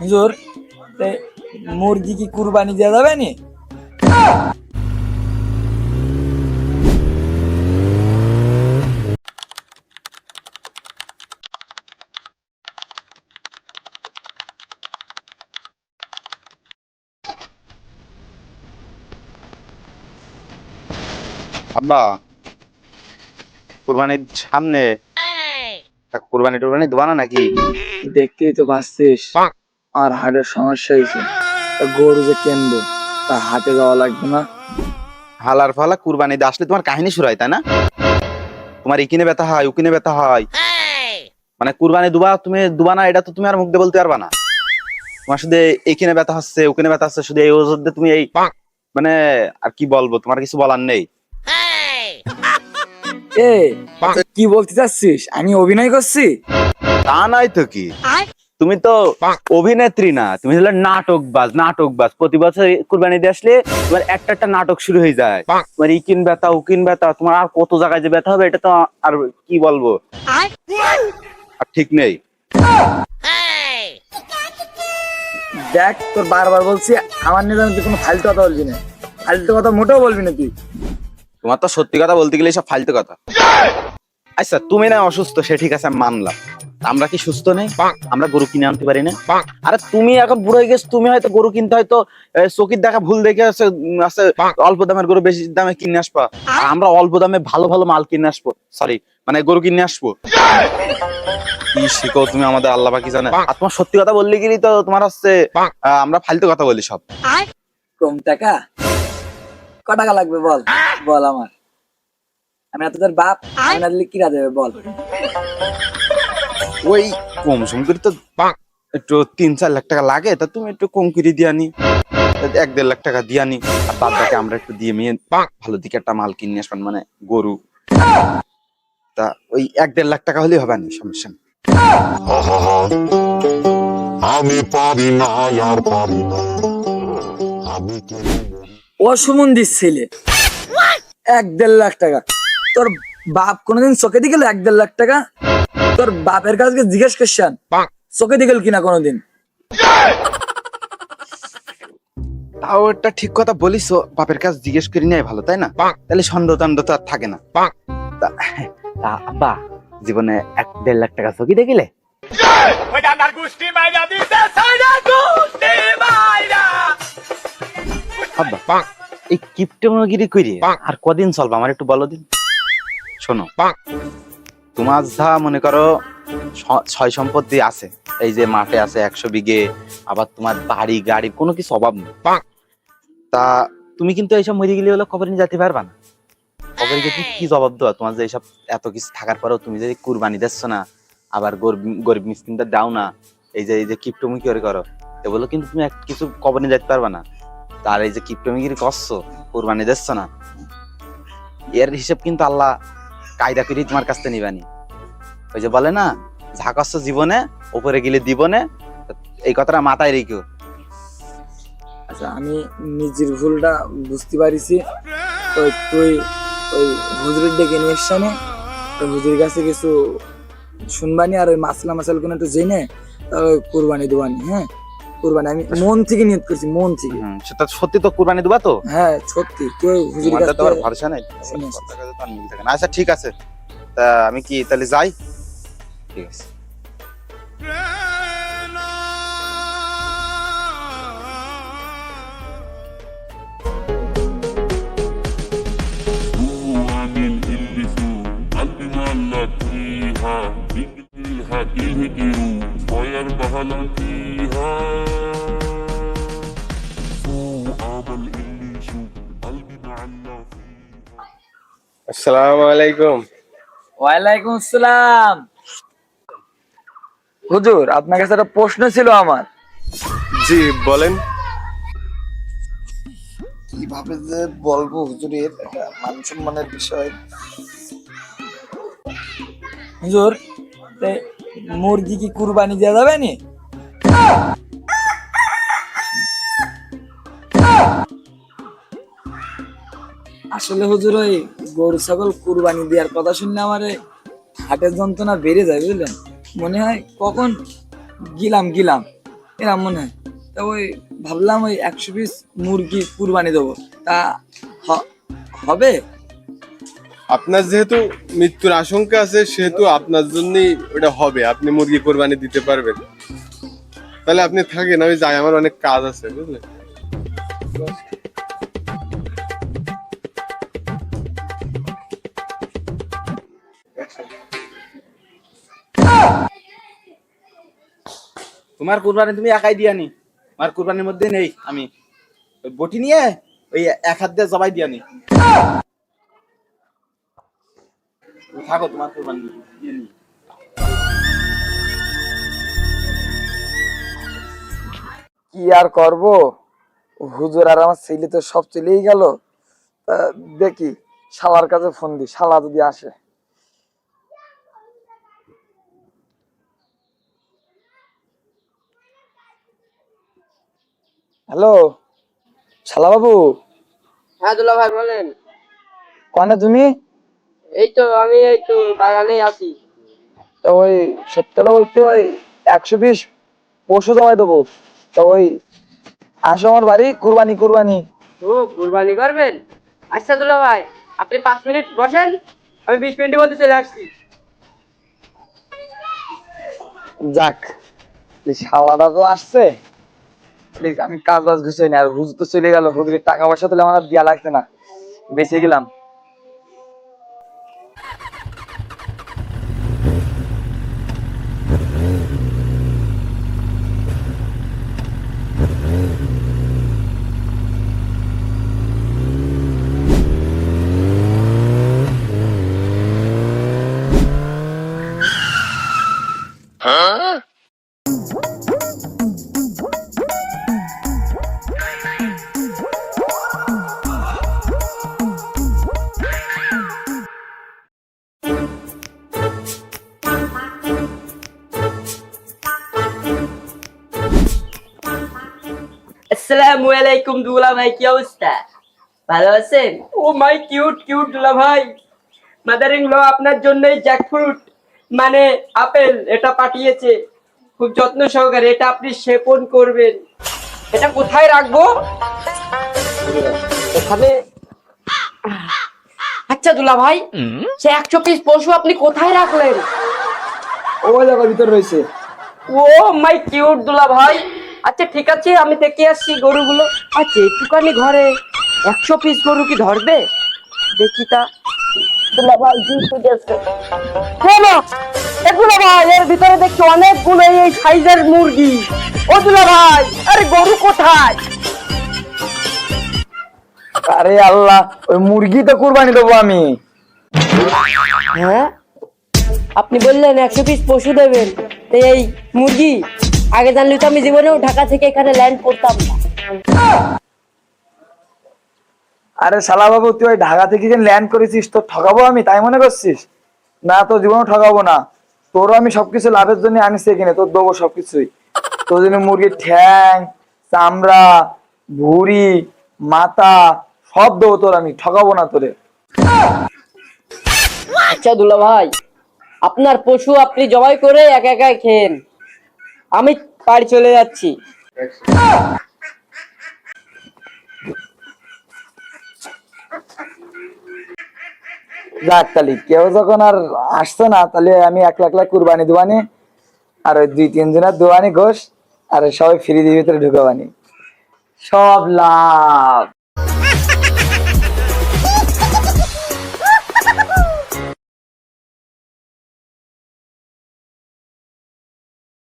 হুজুর মুরগি কি কুরবানি দেওয়া যাবে নি? আব্বা কুরবানির সামনে তা কুরবানি টুরবানি দেবা না নাকি? দেখতেই তো পাচ্ছিস। আর হাটের সমস্যা হয়েছে। গরু যে কিনবো তা হাটে যাওয়া লাগবে না। হালার ফালা কুরবানি দিয়ে আসলে তোমার কাহিনী শুরু হয় তাই না? তোমার ইকিনে ব্যথা হয় উকিনে ব্যথা হয়। মানে কুরবানি দুবা তুমি দুবা না এটা তো তুমি আর মুখ দিয়ে বলতে পারবা না। তোমার শুধু এইখানে ব্যথা হচ্ছে ওখানে ব্যথা হচ্ছে শুধু এই ওষুধ তুমি এই মানে আর কি বলব তোমার কিছু বলার নেই। এ কি বলতে চাচ্ছিস? আমি অভিনয় করছি? তা নাই তো কি? তুমি তো অভিনেত্রী না তুমি হলে নাটক বাজ নাটক বাজ প্রতি বছর কুরবানি দিয়ে আসলে তোমার একটা একটা নাটক শুরু হয়ে যায়। তোমার ইকিন ব্যথা উকিন ব্যথা তোমার আর কত জায়গায় যে ব্যথা হবে এটা তো আর কি বলব? আর ঠিক নেই। দেখ তোর বারবার বলছি আমার নিয়ে তুই কোনো ফালতু কথা বলবি না। ফালতু কথা মোটেও বলবি না তুই। তোমার তো সত্যি কথা বলতে গেলে সব ফালতু কথা। আচ্ছা তুমি না অসুস্থ সে ঠিক আছে মানলাম। আমরা কি সুস্থ নেই? আমরা গরু কিনে আনতে পারি না। আরে তুমি এখন বুড়ো হয়ে গেছো তুমি হয়তো গরু কিনতে হয়তো এ, চোখের দেখা ভুল দেখে আছে আছে অল্প দামের গরু বেশি দামে কিনে আসবা। আর আমরা অল্প দামে ভালো ভালো মাল কিনে আসব। সরি মানে গরু কিনে আসব। কি শিখো তুমি আমাদের আল্লাহ বাকি জানে? আর তোমার সত্যি কথা বললে গেলি তো তোমার হচ্ছে আমরা ফালতু কথা বলি সব। কম টাকা? ক টাকা লাগবে বল? বল আমার। আমি এত তোর বাপ আমি না দিলে কিরা দেবে বল? ওই কম সম করে তো একটু তিন চার লাখ টাকা লাগে তা তুমি একটু কম করে দিয়ে আনি এক দেড় লাখ টাকা দিয়ে আনি আর বাদ বাকি আমরা একটু দিয়ে মেয়ে ভালো দিকে একটা মাল কিনে আসবেন মানে গরু। তা ওই এক দেড় লাখ টাকা হলেই হবে না সমস্যা আমি পারি না আর পারি না। আমি অসুমন্দির ছেলে। এক দেড় লাখ টাকা। তোর বাপ কোনোদিন চোখে গেল এক দেড় লাখ টাকা? তোর বাপের কাছে জিজ্ঞেস করছেন চোখে দিয়ে গেল কিনা কোনোদিন? তাও একটা ঠিক কথা বলিস বাপের কাছে জিজ্ঞেস করি নাই ভালো তাই না? তাহলে সন্দেহ টন্দেহ তো আর থাকে না। তা- তা জীবনে এক দেড় লাখ টাকা চকি দেখিলে? আব্বা এই কিপটেমগিরি করি আর কদিন চলবে? আমার একটু বলো দিন। শোনো। তোমার যা মনে করো ছয় সম্পত্তি আছে এই যে মাঠে আছে একশো বিঘে আবার তোমার বাড়ি গাড়ি কোনো কিছু অভাব নেই। তা তুমি কিন্তু এইসব মরে গেলে হলো খবর নিয়ে যেতে পারবা না। খবর গিয়ে তুমি কি জবাব দেওয়া? তোমার যে এইসব এত কিছু থাকার পরেও তুমি যদি কুরবানি দিচ্ছ না আবার গরিব গরিব মিসকিনটা দাও না এই যে এই যে কিপটমি করে করো? এগুলো কিন্তু তুমি এক কিছু খবর নিয়ে যেতে পারবা না। তার এই যে কিপটমিগিরি করছ? কুরবানি দিচ্ছ না। এর হিসেব কিন্তু আল্লাহ কায়দা করে তোমার কাছ থেকে নিবানি। ওই যে বলে না করছ জীবনে, উপরে গেলে দিবনে, এই কথাটা মাথায় রেখো। আচ্ছা আমি নিজের ভুলটা বুঝতে পারিছি। তো তুই ওই হুজুরের ডেকে নিয়ে এসছে না? তো হুজুরের কাছে কিছু শুনবানি আর ওই মাসলা মাসাল কোনো একটু জেনে কোরবানি দেবানি হ্যাঁ? কোরবানি আমি মন থেকে নিয়ত করছি মন থেকে হুম, সেটা সত্যি তো কুরবানি দেবা তো হ্যাঁ সত্যি কেউ হুজুরের তোমার কাছ তো আর থেকে- ভরসা নেই শুনে আসছি। কথা কথা তো আর মিল থাকে না। আচ্ছা ঠিক আছে তা আমি কি তাহলে যাই ঠিক আছে عامل اللي فوق قلبي معلق فيها بيجريها الهجروا صغير بهلا আসসালামু আলাইকুম। ওয়ালাইকুম আসসালাম। হুজুর আপনার কাছে একটা প্রশ্ন ছিল আমার। জি বলেন। কীভাবে যে বলব হুজুরের মান সম্মানের বিষয়। হুজুর মুরগি কি কুরবানি দেওয়া যাবে নি? আসলে হুজুর ওই গরু ছাগল কুরবানি দেওয়ার কথা শুনলে আমার হাটের যন্ত্রণা বেড়ে যায়, বুঝলেন? মনে হয় কখন গিলাম গিলাম। এরম মনে হয়। তা ওই ভাবলাম ওই একশো পিস মুরগি কুরবানি দেবো। তা হবে? আপনার যেহেতু মৃত্যুর আশঙ্কা আছে, সেহেতু আপনার জন্যই ওটা হবে। আপনি মুরগি কোরবানি দিতে পারবেন। তাহলে আপনি থাকেন, আমি যাই, আমার অনেক কাজ আছে, বুঝলেন? তোমার কুরবানি তুমি একাই দিয়ানি আমার কুরবানির মধ্যে নেই আমি। বটি নিয়ে ওই এক হাত দিয়ে জবাই দিয়ানি থাকো, তোমার কুরবানি। কি আর করব? হুজুর আর আমার ছেলে তো সব চলেই গেল। দেখি, শালার কাছে ফোন দি শালা যদি আসে। হ্যালো শালা বাবু হ্যাঁ দুলা ভাই বলেন। কনে তুমি? এই তো আমি এই তো বাগানে আছি। তো ওই সত্যটা বলতে ওই একশো পিস পশু জমাই দেবো। তো ওই আসো আমার বাড়ি কুরবানি কুরবানি। ও কুরবানি করবেন? আচ্ছা দুলা ভাই আপনি পাঁচ মিনিট বসেন আমি বিশ মিনিটের মধ্যে চলে আসছি। যাক শালাটা তো আসছে। প্লিজ আমি কাজ বাজ গুছাই না আর হুজুর তো চলে গেল হুজুরের টাকা পয়সা তাহলে আমার দেয়া লাগছে না। বেঁচে গেলাম। আসসালামু আলাইকুম দুলা ভাই কি অবস্থা ভালো আছেন? ও মাই কিউট কিউট দুলা ভাই মাদার ইন ল আপনার জন্যই জ্যাকফ্রুট মানে আপেল এটা পাঠিয়েছে। খুব যত্ন সহকারে এটা আপনি সেপন করবেন। এটা কোথায় রাখব? এখানে। আচ্ছা দুলা ভাই সে একশো পিস পশু আপনি কোথায় রাখলেন? ওই জায়গার ভিতর রয়েছে। ও মাই কিউট দুলা ভাই আচ্ছা ঠিক আছে আমি দেখে আসছি গরুগুলো। আচ্ছা একটুখানি ঘরে একশো পিস গরু কি ধরবে? দেখি তা। ভাই জি ফুটেছে শোনো এগুলো ভাই এর ভিতরে দেখছি অনেকগুলো এই সাইজের মুরগি। ও দুলা ভাই আরে গরু কোথায়? আরে আল্লাহ ওই মুরগি তো কুরবানি দেবো আমি। হ্যাঁ? আপনি বললেন একশো পিস পশু দেবেন এই মুরগি আগে জানলে তো আমি জীবনেও ঢাকা থেকে এখানে ল্যান্ড করতাম না। আরে শালা বাবু তুই ওই ঢাকা থেকে ল্যান্ড করেছিস তোর ঠকাবো আমি? তাই মনে করছিস? না তোর জীবনে ঠকাবো না। তোরও আমি সবকিছু লাভের জন্য আনিস এখানে তোর দেবো সবকিছুই। তোর জন্য মুরগির ঠ্যাং চামড়া ভুড়ি মাথা সব দেবো তোর আমি ঠকাবো না তোরে। আচ্ছা দুলা ভাই আপনার পশু আপনি জবাই করে একা একা খেন আমি বাড়ি চলে যাচ্ছি। যাক তাহলে, কেউ যখন আর আসছে না, তাহলে আমি এক লাখ লাখ কুরবানি দেবানি আর ওই দুই তিন জনের দেবানি ঘোষ, আর সবাই ফ্রি দিয়ে ভিতরে ঢুকাবানি। সব লাভ।